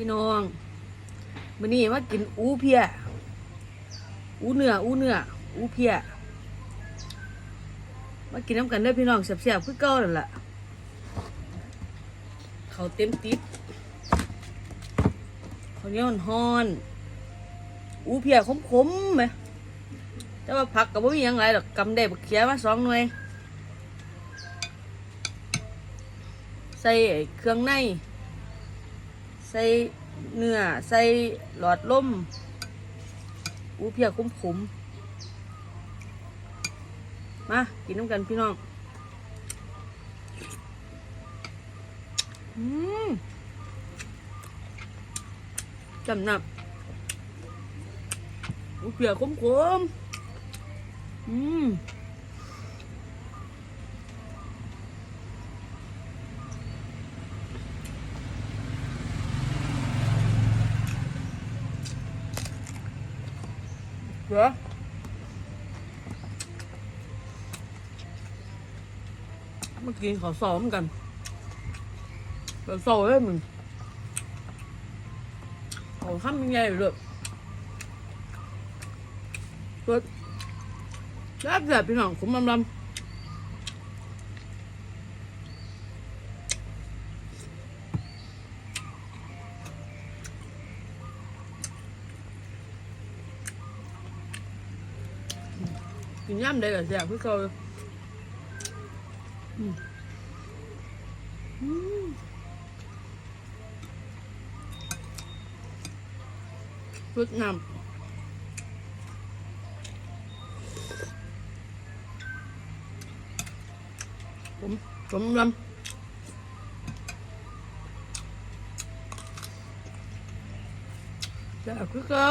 พี่น้องวันนี้มากินอูเพียอูเนื้ออูเนื้ออูเพียมากินน้ำกันเด้อพี่น้องแซ่บๆคือเก่านั่นล่ะเขาเต็มติดเขาเนี้ยวฮ้อนอูเพียขมๆไหมแต่ว่าผักกับบ่มีหยังไรหรอกกำได้บักเขียมาสองหน่วยใส่เครื่องใน ใส่เนื้อ ใส่หลอดลมอูเพียขมขมๆมากินน้ำกันพี่น้อง อืมจำหนับอูเพียขมขมๆอืม เหรอเมื่อกินขอซ้อมกันขอซ้อมเลยมึงขอข้ามยังไงเลยเปิดแซ่บแซ่บพี่น้องคุณมลำลำ กินย่ำได้กับแซ่บพี่เขาอืมอืมรสน้ำผมผมลำแซ่บพี่เขา